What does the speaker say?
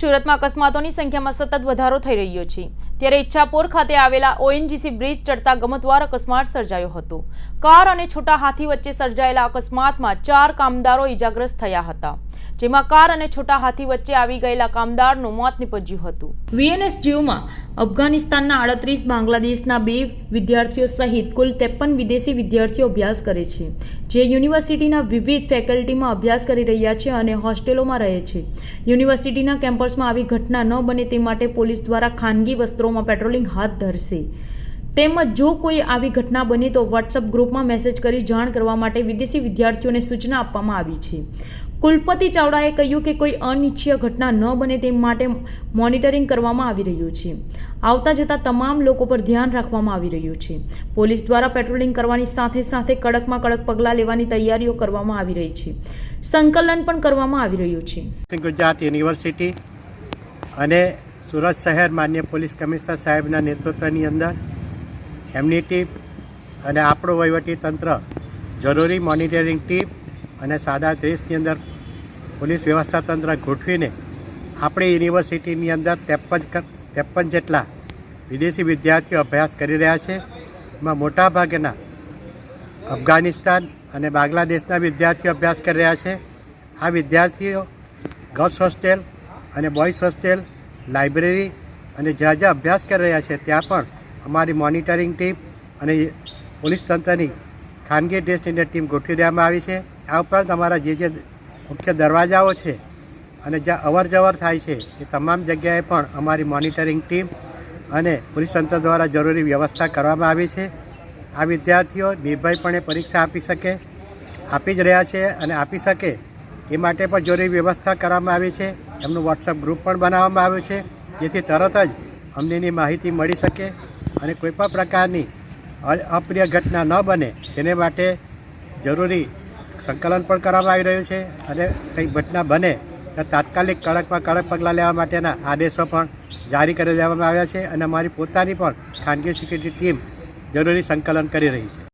સુરતમાં અકસ્માતોની સંખ્યામાં સતત વધારો થઈ રહ્યો છે. ત્યારે ઈચ્છાપોર ખાતે આવેલા ઓએનજીસી બ્રિજ ચડતા ગમતવાર અકસ્માત સર્જાયો હતો. કાર અને છોટા હાથી વચ્ચે સર્જાયેલા અકસ્માતમાં ચાર કામદારો ઈજાગ્રસ્ત થયા હતા. જેમાં કાર અને છોટા હાથી વચ્ચે આવી ગયેલા કામદારનું મોત નીપજ્યું હતું. વીએનએસ જીવમાં અફઘાનિસ્તાનના આડત્રીસ, બાંગ્લાદેશના બે વિદ્યાર્થીઓ સહિત કુલ ત્રેપન વિદેશી વિદ્યાર્થીઓ અભ્યાસ કરે છે. જે યુનિવર્સિટીના વિવિધ ફેકલ્ટીમાં અભ્યાસ કરી રહ્યા છે અને હોસ્ટેલોમાં રહે છે. યુનિવર્સિટીના કેમ્પસમાં આવી ઘટના ન બને તે માટે પોલીસ દ્વારા ખાનગી વસ્ત્રોમાં પેટ્રોલિંગ હાથ ધરશે. તેમજ જો કોઈ આવી ઘટના બની તો વોટ્સઅપ ગ્રુપમાં મેસેજ કરી જાણ કરવા માટે વિદેશી વિદ્યાર્થીઓને સૂચના આપવામાં આવી છે. કુલપતિ ચાવડાએ કહ્યું કે કોઈ અનિચ્છીય ઘટના ન બને તે માટે મોનિટરિંગ કરવામાં આવી રહ્યું છે. આવતા જતા તમામ લોકો પર ધ્યાન રાખવામાં આવી રહ્યું છે. પોલીસ દ્વારા પેટ્રોલિંગ કરવાની સાથે સાથે કડકમાં કડક પગલાં લેવાની તૈયારીઓ કરવામાં આવી રહી છે. સંકલન પણ કરવામાં આવી રહ્યું છે. ગુજરાત યુનિવર્સિટી અને સુરત શહેર માન્ય પોલીસ કમિશનર સાહેબના નેતૃત્વની અંદર એમની ટીમ અને આપણું વહીવટી તંત્ર જરૂરી મોનિટરિંગ ટીમ અને સાદા દેશની અંદર પોલીસ વ્યવસ્થા તંત્ર ગોઠવીને આપણી યુનિવર્સિટીની અંદર ત્રેપન ત્રેપન જેટલા વિદેશી વિદ્યાર્થીઓ અભ્યાસ કરી રહ્યા છે. એમાં મોટાભાગેના અફઘાનિસ્તાન અને બાંગ્લાદેશના વિદ્યાર્થીઓ અભ્યાસ કરી રહ્યા છે. આ વિદ્યાર્થીઓ ગર્લ્સ હોસ્ટેલ અને બોયઝ હોસ્ટેલ, લાઇબ્રેરી અને જ્યાં જ્યાં અભ્યાસ કરી રહ્યા છે ત્યાં પણ અમારી મોનિટરિંગ ટીમ અને પોલીસ તંત્રની ખાનગી ટેસ્ટની ઇન્ડિયા ટીમ ગોઠવી દેવામાં આવી છે. આ ઉપરાંત અમારા જે જે મુખ્ય દરવાજાઓ છે અને જ્યાં અવર જવર થાય છે, એ તમામ જગ્યાએ પણ અમારી મોનિટરિંગ ટીમ અને પોલીસ તંત્ર દ્વારા જરૂરી વ્યવસ્થા કરવામાં આવી છે. આ વિદ્યાર્થીઓ નિર્ભયપણે પરીક્ષા આપી શકે, આપી જ રહ્યા છે અને આપી શકે એ માટે પણ જરૂરી વ્યવસ્થા કરવામાં આવી છે. એમનું વોટ્સઅપ ગ્રુપ પણ બનાવવામાં આવ્યું છે, જેથી તરત જ અમને એની માહિતી મળી શકે અને કોઈપણ પ્રકારની અપ્રિય ઘટના ન બને. તેને માટે જરૂરી સંકલન પણ કરવામાં આવી રહ્યું છે અને કંઈ ઘટના બને તો તાત્કાલિક કડકમાં કડક પગલાં લેવા માટેના આદેશો પણ જારી કરી દેવામાં આવ્યા છે અને અમારી પોતાની પણ ખાનગી સિક્યુરિટી ટીમ જરૂરી સંકલન કરી રહી છે.